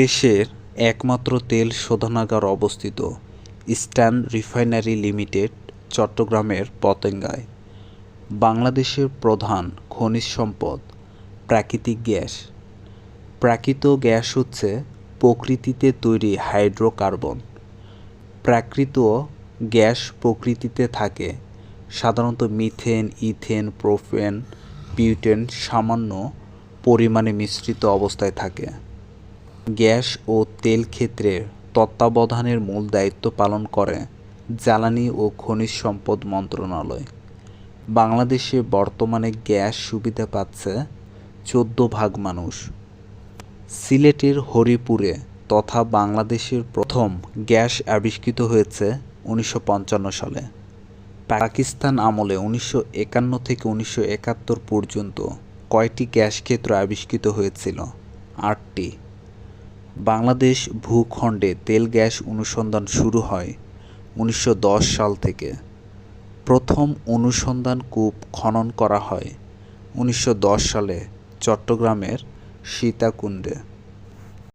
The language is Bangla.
দেশের একমাত্র তেল শোধনাগার অবস্থিত ইস্টার্ন রিফাইনারি লিমিটেড, চট্টগ্রামের পতেঙ্গায়। বাংলাদেশের প্রধান খনিজ সম্পদ প্রাকৃতিক গ্যাস। প্রাকৃত গ্যাস হচ্ছে প্রকৃতিতে তৈরি হাইড্রোকার্বন। প্রাকৃত গ্যাস প্রকৃতিতে থাকে সাধারণত মিথেন, ইথেন প্রোফেন বিউটেন সামান্য পরিমাণে মিশ্রিত অবস্থায় থাকে। গ্যাস ও তেল ক্ষেত্রের তত্ত্বাবধানের মূল দায়িত্ব পালন করে জ্বালানি ও খনিজ সম্পদ মন্ত্রণালয়। বাংলাদেশে বর্তমানে গ্যাস সুবিধা পাচ্ছে চোদ্দ ভাগ মানুষ। সিলেটের হরিপুরে তথা বাংলাদেশের প্রথম গ্যাস আবিষ্কৃত হয়েছে উনিশশো পঞ্চান্ন সালে। পাকিস্তান আমলে উনিশশো একান্ন থেকে উনিশশো একাত্তর পর্যন্ত কয়টি গ্যাস ক্ষেত্র আবিষ্কৃত হয়েছিল? আটটি। বাংলাদেশ ভূখণ্ডে তেল গ্যাস অনুসন্ধান শুরু হয় উনিশশো দশ সাল থেকে। প্রথম অনুসন্ধান কূপ খনন করা হয় উনিশশো দশ সালে চট্টগ্রামের সীতাকুণ্ডে।